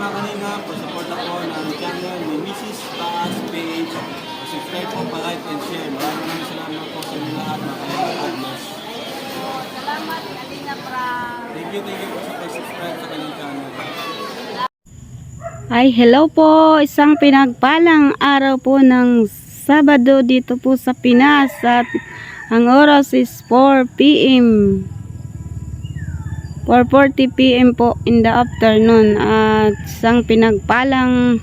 mga kanina, pasuporta po ng channel ni Mrs. Taas Page. Subscribe po, pa-like and share. Maraming maraming salamat po sa inyo lahat, mga kanina. God bless. Salamat, Kalina Pra. Thank you, thank you po sa pag-subscribe sa kanyang channel. Ay, hello po. Isang pinagpalang araw po ng Sabado dito po sa Pinas at ang oras is 4 p.m. 4.40 p.m. po in the afternoon at isang pinagpalang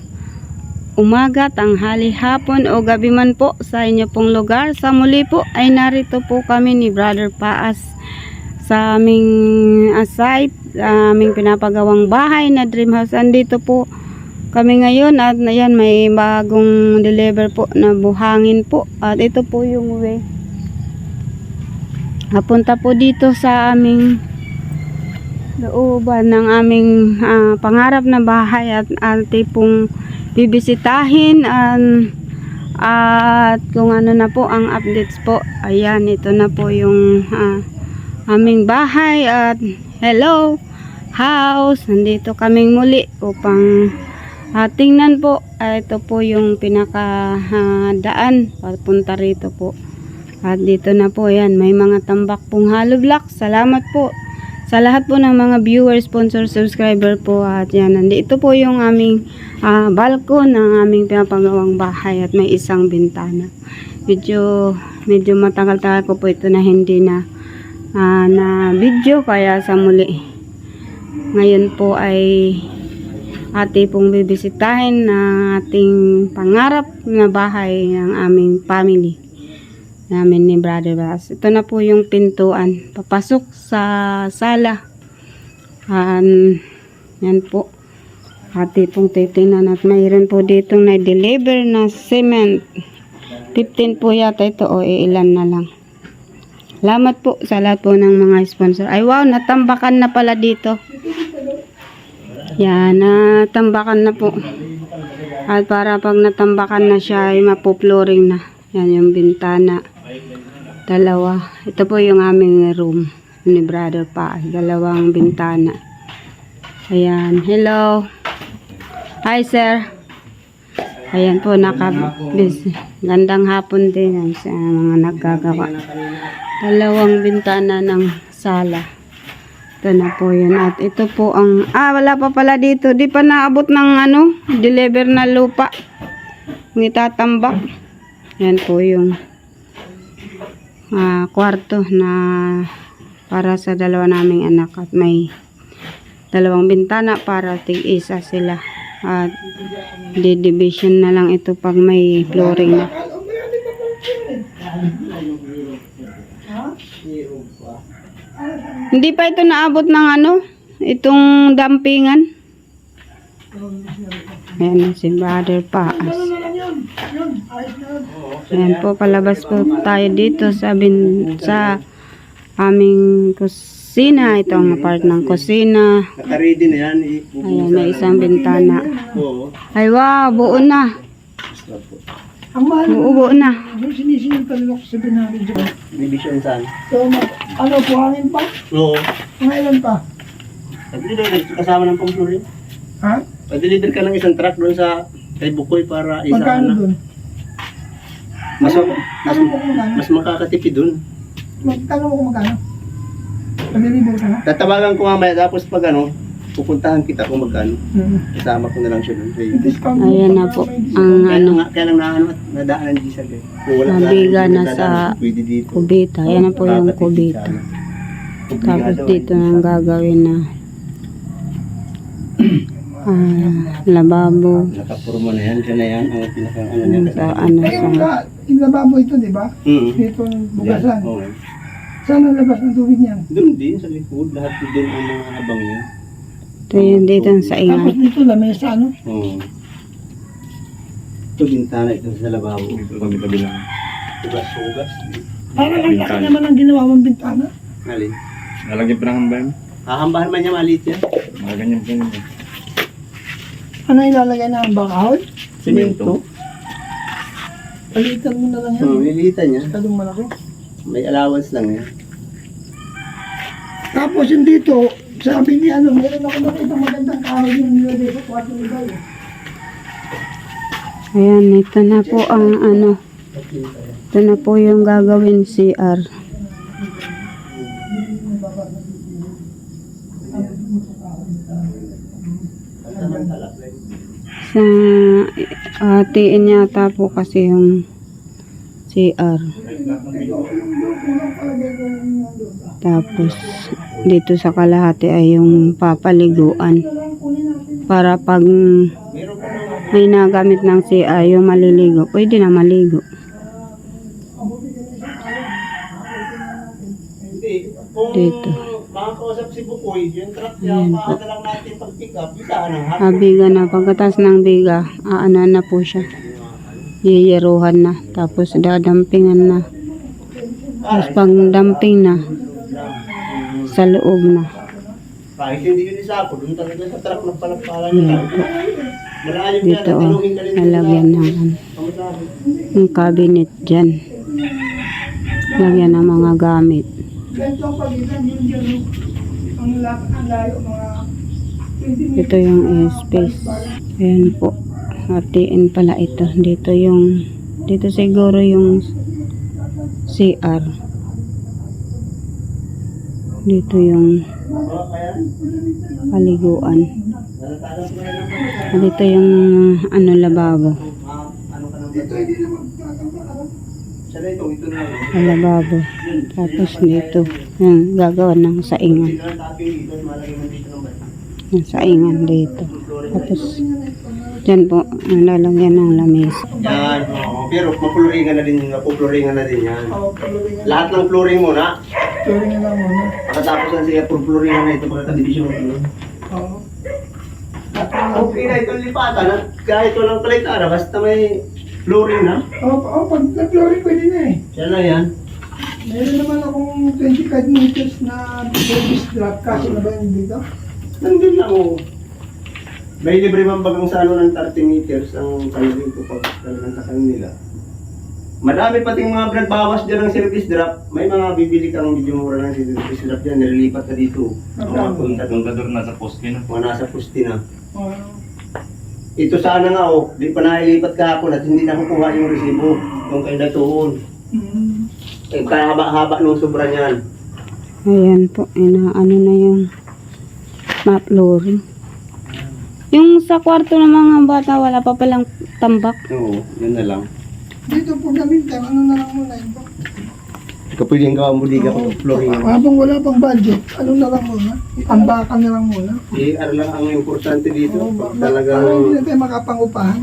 umaga, tanghali, hapon o gabi man po sa inyo pong lugar. Sa muli po ay narito po kami ni Brother Paas sa aming sa aming pinapagawang bahay na dream house. Andito po kami ngayon at ayan may bagong deliver po na buhangin po at ito po yung way napunta po dito sa aming looban ng aming ah, pangarap na bahay at ate pong bibisitahin at, at kung ano na po ang updates po ayan ito na po yung ah, aming bahay at hello house nandito kaming muli upang Ah, tingnan po, ah, ito po yung pinaka ah, daan papunta rito po. At dito na po yan, may mga tambak pong hollow block. Salamat po sa lahat po ng mga viewers, sponsor, subscriber po. At yan, nandito po yung aming ah, balkon ng aming pinapagawang bahay at may isang bintana. Medyo, medyo matagal-tagal ko po ito na hindi na ah, na video kaya sa muli. Ngayon po ay ate pong bibisitahin na ating pangarap na bahay ng aming family namin ni Brother Bass. Ito na po yung pintuan. Papasok sa sala. Um, yan po. Ate pong titingnan at mayroon po ditong na-deliver na cement. 15 po yata ito o ilan na lang. Salamat po sa lahat po ng mga sponsor. Ay wow, natambakan na pala dito. Yan, natambakan na po. At para pag natambakan na siya, ay mapoploring na. Yan yung bintana. Dalawa. Ito po yung aming room ni brother pa. Dalawang bintana. Ayan. Hello. Hi, sir. Ayan po, naka Gandang hapon din sa mga naggagawa. Dalawang bintana ng sala. Ito na po yun. At ito po ang... Ah, wala pa pala dito. Di pa naabot ng ano, deliver na lupa. Ang itatambak. Yan po yung ah, kwarto na para sa dalawa naming anak. At may dalawang bintana para tig-isa sila. At di-division na lang ito pag may flooring na. Hindi pa ito naabot ng ano, itong dampingan. Ayan na si Brother Paas. Ayan po, palabas po tayo dito sa, bin, sa aming kusina. Ito ang part ng kusina. Nakaready na yan. Ayan, may isang bintana. Oo. Ay wow, buo na. Ang mahal Buo, buo na. yung sinisingil talok sa binari dyan. Division saan? So, ano, buhangin pa? Oo. Ilan pa? Pag-deliver, kasama ng pang-flooring. Ha? Pag-deliver ka ng isang truck doon sa kay Bukoy para isa Magkano na. dun? Mas, mas, mo kung magkano? mas makakatipid doon. Magtanong mo kung magkano? Pag-deliver ka na? Tatawagan ko mamaya tapos pag ano, pupuntahan kita kung magkano. Hmm. Kasama ko na lang siya doon. Discount Ayan na po. Ang Kaya ano, lang, nga- kaya lang na ano, at nadaan ng diesel eh. Kung wala Nabiga daan, na sa Pwede dito. kubita. Ayan na po yung Makakatipid kubita. sana. Tapos dito eh. nang gagawin na ah, lababo. Nakapurma na yan, siya na yan. Ang pinaka ano niya. Ano sa ano Eh, yung, sa yung lababo ito, di ba? Mm. Dito ang bugasan. Oo. Saan ang labas ng tubig niyan? Doon din sa likod, lahat doon ang mga abang niya. ito yung dito sa Tapos ingay. dito, lamesa, ano? Oo. Ito bintana ito sa lababo. Ito kami kabilang. Ugas-ugas. Parang ang laki naman ang ginawa mong bintana. Alin? Nalagyan pa ng hambahan. Hahambahan man niya maliit yan. Mga ganyan po yun. Ano ilalagay na ang bakahoy? Simento. Palitan mo na lang yan. Oo, lilitan niya. Masyadong malaki. May allowance lang yan. Tapos yung dito, Sabi ni ano, meron ako nakita magandang kahoy yung nilagay sa kwarto ni Bay. Ayan, ito na po ang ano. Ito na po yung gagawin CR. Sa atiin yata po kasi yung CR. Tapos dito sa kalahati ay yung papaliguan. Para pag may nagamit ng CR yung maliligo, pwede na maligo. Dito. Makakausap si Bukoy, yung truck Ayan po. lang natin pag pick up, bigaan ng Ah, biga na. Pagkatas ng biga, aano na po siya. Yiyeruhan na. Tapos dadampingan na. Tapos pag damping na, sa loob na. Kahit hindi yun isa ako, doon talaga sa truck ng palagpalan nila. Malayo yan, Dito oh, tanungin ka rin nila. ng ano, cabinet dyan. Lagyan ng mga gamit. Ganito ang pagitan yun dyan. no? Ang ang layo, mga 20 minutes. Ito yung eh, space. Ayan po. Hatiin pala ito. Dito yung, dito siguro yung CR. Dito yung paliguan. Dito yung ano lababo. Dito hindi na magtatangka. Siya na ito, ito na. Ang lababo. Tapos dito, yung gagawa ng saingan. Mo. Yung saingan dito. Tapos, dyan po, ang lalagyan ng lamesa. Yan, oo. Pero mapuluringan na din, mapupuluringan na din yan. Lahat ng flooring muna. Puluringan lang muna. Pagkatapos na siya pupuluringan na ito, pagkakadibisyon flooring. Oo. Okay na itong lipatan at kahit walang kalitara, basta may flooring na. Oo, oo, pag nag-flooring pwede na eh. Siya na yan. Meron naman akong 25 meters na service drop. Kasi na ba yun dito? Nandun lang oh. May libre man bagang sa ano ng 30 meters ang kanilang ko pag talagang sa kanila. Madami pating mga nagbawas dyan ng service drop. May mga bibili kang medyo mura ng service drop dyan. Nililipat ka dito. Ang mga punta doon. Contador nasa poste na. Mga nasa pusti na. Oo. Ito sana nga oh. Di pa nailipat kahapon at hindi nakukuha yung resibo. Yung kay Datuon. Mm. Eh, kahaba-haba nung sobra niyan. Ayan po, inaano na yung map flooring. Yung sa kwarto ng mga bata, wala pa palang tambak. Oo, yun na lang. Dito po gamitin, ano na lang muna yun po. Kapag yung gawa mo di ka pag flooring. Habang wala pang budget, ano na lang muna? Ambakan na lang muna. ER lang ang importante dito. Oo, Pag ba- Parang hindi talagang na tayo makapangupahan.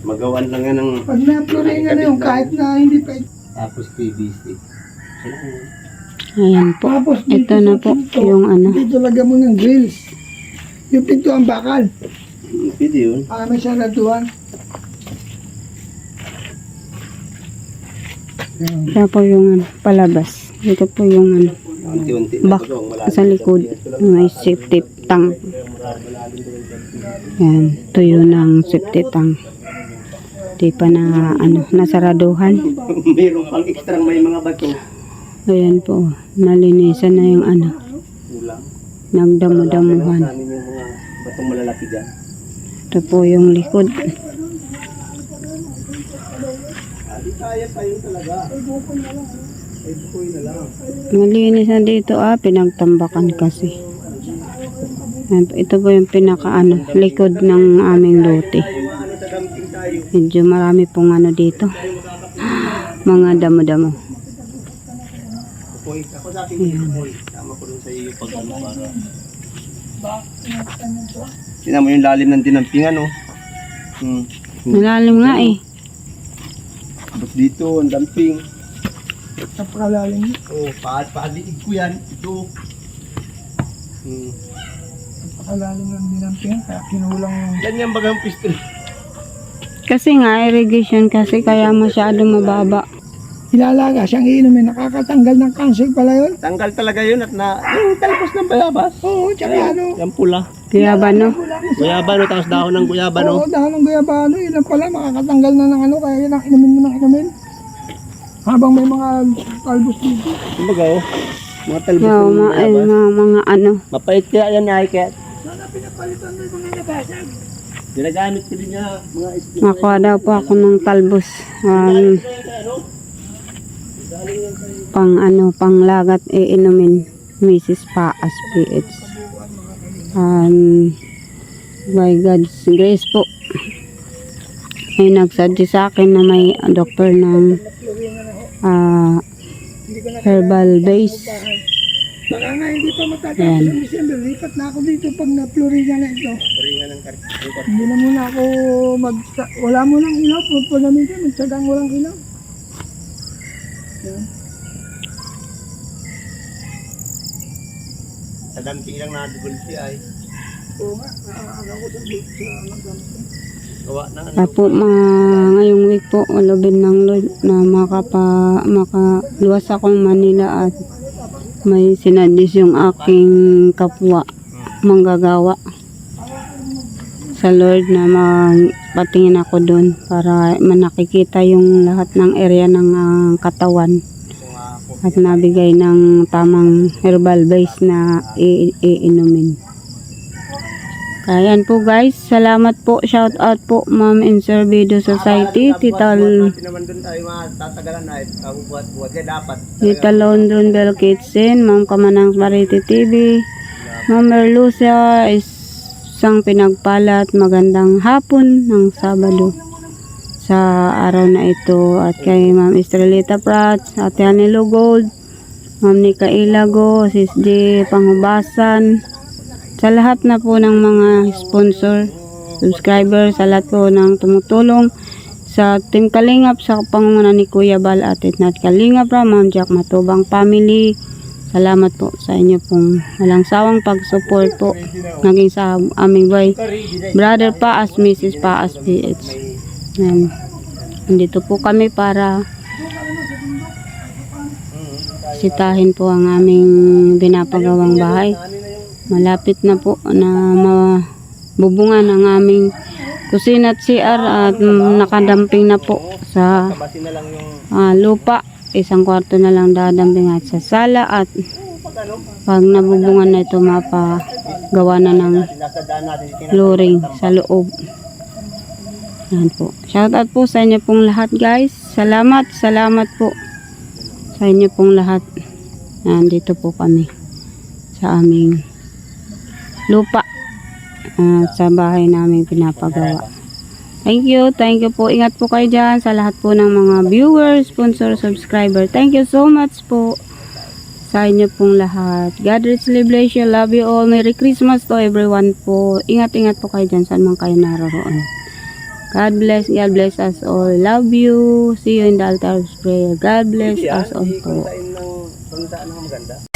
magawan lang yan ng Pag na-flooringan na yung kahit na hindi pa tapos PVC. Ayan po. Tapos dito Ito na po pinto, yung ano. Dito lagyan mo ng grills. Yung pinto ang bakal. Pwede yun. Para may saratuan. Ito po yung ano, palabas. Ito po yung ano, bak sa likod. May safety tank. Yan, tuyo ng safety tank. Di pa na ano, nasaraduhan. Mayroon pang extra may mga bato. Ayan po, nalinisan na yung ano, nagdamo-damuhan. Ito po yung likod. Hindi kaya pa yun talaga. Ay bukoy na lang. Malinis na dito ah, pinagtambakan kasi. Ito po yung pinaka ano, likod ng aming lote. Medyo marami pong ano dito. Mga damo-damo. Tingnan mo yung lalim ng dinampingan oh. Hmm. Malalim nga eh. Tapos dito, ang damping. Napakalalim. Oh, paad paadiig ko yan. Ito. Hmm. Napakalalim ng dinamping. Kaya kinulang yung... Yan yung bagang pistol. Kasi nga, irrigation kasi kaya masyado mababa. Ilalaga siyang iinumin. Nakakatanggal ng cancer pala yun. Tanggal talaga yun at na, yung talpos ng bayabas. Oo, tsaka ano. Yung pula. Kaya ba no? Guyabano, tapos dahon ng guyabano. Oo, dahon ng guyabano. Yun lang pala. Makakatanggal na ng ano. Kaya yun ang inumin mo ng inumin. Habang may mga talbos dito. Kumbaga oh, Mga talbos Yo, ng ma- ay, mga, mga ano. Mapait kaya yan ay kaya Sana pinapalitan mo yung mga nabasag. ginagamit ko din niya mga isip. Nakuha daw po ako ng talbos. Um, pang ano, pang lagat iinumin. Mrs. Paas PH. Um, by God's grace po. May nagsuggest sa akin na may doktor ng ah, herbal base. Baka nga hindi pa matatapos ang December. Lipat na ako dito pag na-florida na ito. Hindi na muna ako mag... Wala mo nang ilaw. Pag namin ka, magsagang walang ilaw. Yan. Sa damping lang nadugol siya ay Oo nga, nakakagaw ko sa sa magdampi. gawa na ano. Apo, mga ngayong week po, ulobin ng Lord na makapa, makaluwas akong Manila at may sinadis yung aking kapwa manggagawa sa Lord na magpatingin ako doon para manakikita yung lahat ng area ng ah, katawan at nabigay ng tamang herbal base na iinumin. Kaya yan po guys, salamat po, shout out po Ma'am and Sir Video Society, Tita, Buhat naman doon tayo matatagalan na uh, buhat-buhat kaya dapat. Tita London Bell Kitchen, Ma'am Kamanang Mariti TV, Ma'am Merlucia, isang pinagpalat magandang hapon ng Sabado sa araw na ito at kay Ma'am Estrelita Prats, Ate Anilo Gold, Ma'am Nika Ilago, Sis J Panghubasan, sa lahat na po ng mga sponsor, subscriber, sa lahat po ng tumutulong sa Team Kalingap sa pangunguna ni Kuya Bal at Nat Kalingap ra, Ma'am Jack Matubang Family. Salamat po sa inyo pong walang sawang pag-support po naging sa aming boy brother pa as Mrs. pa as PH. Yan. Nandito po kami para sitahin po ang aming binapagawang bahay. Malapit na po na mabubungan ang aming kusina at CR at nakadamping na po sa ah, lupa. Isang kwarto na lang dadamping at sa sala at pag nabubungan na ito mapagawa na ng flooring sa loob. Yan po. Shout out po sa inyo pong lahat guys. Salamat, salamat po sa inyo pong lahat. Nandito po kami sa aming lupa at sa bahay namin pinapagawa. Thank you, thank you po. Ingat po kayo dyan sa lahat po ng mga viewers, sponsor, subscriber. Thank you so much po sa inyo pong lahat. God richly bless you. Love you all. Merry Christmas to everyone po. Ingat-ingat po kayo dyan saan man kayo naroon. God bless, God bless us all. Love you. See you in the altar of prayer. God bless us all po. Kuntain ng puntaan ng maganda.